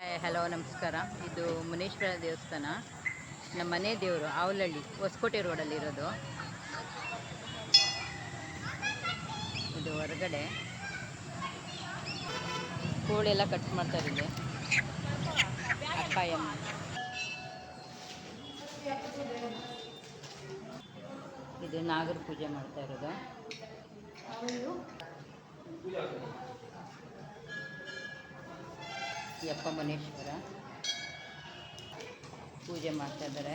Hello, ನಮಸ್ಕಾರ. ಇದು ಮುನೇಶ್ವರ ದೇವಸ್ಥಾನ. ನಮ್ಮ ಮನೆ ದೇವರು ಆವಲಹಳ್ಳಿ ಹೊಸಕೋಟೆ ರೋಡಲ್ಲಿ ಇರೋದು. ಇದು ಹೊರಗಡೆ. ಕೋಳೆಲ್ಲ ಕಟ್ ಮಾಡ್ತಾ ಅಕ್ಕ ಇದು ನಾಗರ ಪೂಜೆ ಮಾಡ್ತಾ ಇರೋದು. ಯಪ್ಪ ಮನೇಶ್ವರ. ಪೂಜೆ ಮಾಡ್ತಾಯಿದ್ದಾರೆ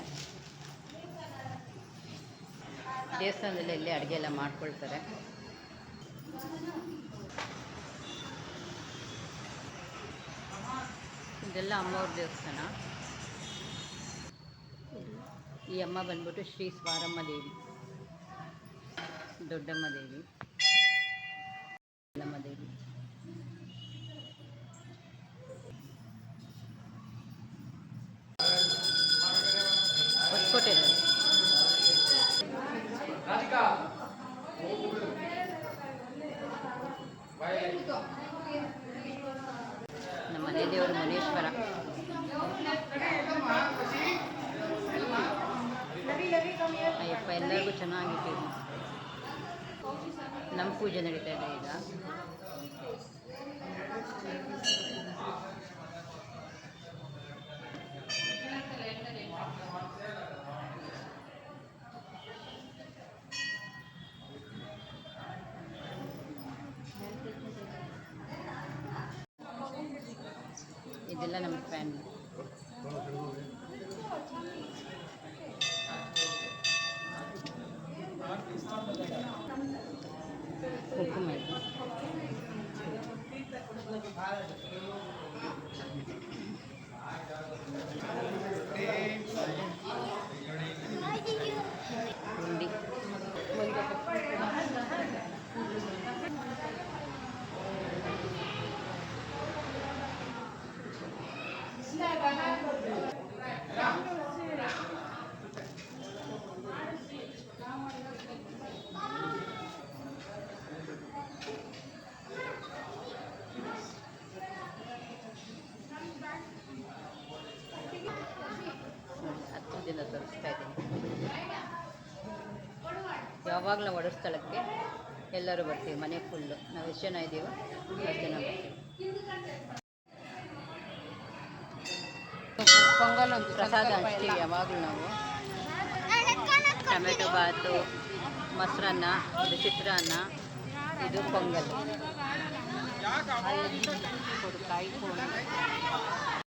ದೇವಸ್ಥಾನದಲ್ಲಿ ಇಲ್ಲಿ ಅಡುಗೆ ಎಲ್ಲ ಮಾಡ್ಕೊಳ್ತಾರೆ. ಇದೆಲ್ಲ ಅಮ್ಮವ್ರ ದೇವಸ್ಥಾನ. ಈ ಅಮ್ಮ ಬಂದ್ಬಿಟ್ಟು ಶ್ರೀ ಸ್ವಾರಮ್ಮ ದೇವಿ. ದೊಡ್ಡಮ್ಮ ದೇವಿ. ನಮ್ಮ ದೇವಿ. ಹೊಸಕೋಟೆ ನಮ್ಮ ಮನೆ ದೇವರು ಮುನೇಶ್ವರ. ಅಯ್ಯಪ್ಪ ಎಲ್ಲರಿಗೂ ಚೆನ್ನಾಗಿತ್ತು ನಮ್ಮ ಪೂಜೆ ನಡೀತಾ ಇದೆ ಈಗ. ಇದೆಲ್ಲ ನಮ್ಮ ಫ್ಯಾಮಿಲಿ ಕುಂಕುಮ ಇದೆ. ಹುಂಡಿ ಹತ್ತು ದಿನ ತೋರಿಸ್ತಾ ಇದ್ದೀನಿ. ಯಾವಾಗಲೂ ಒಡ ಸ್ಥಳಕ್ಕೆ ಎಲ್ಲರೂ ಬರ್ತೀವಿ, ಮನೆ ಫುಲ್ಲು ನಾವು ಎಷ್ಟು ಜನ ಇದ್ದೀವೋ ಅಷ್ಟು ಜನ ಬರ್ತೀವಿ. ಪೊಂಗಲ್ ಒಂದು ಪ್ರಸಾದ ಹಂಚ್ತೀವಿ ಯಾವಾಗಲೂ ನಾವು. ಟೊಮೆಟೊ ಬಾತು ಮೊಸರನ್ನ ಇದು ಚಿತ್ರಾನ್ನ ಇದು ಪೊಂಗಲ್. ಕಾಯಿ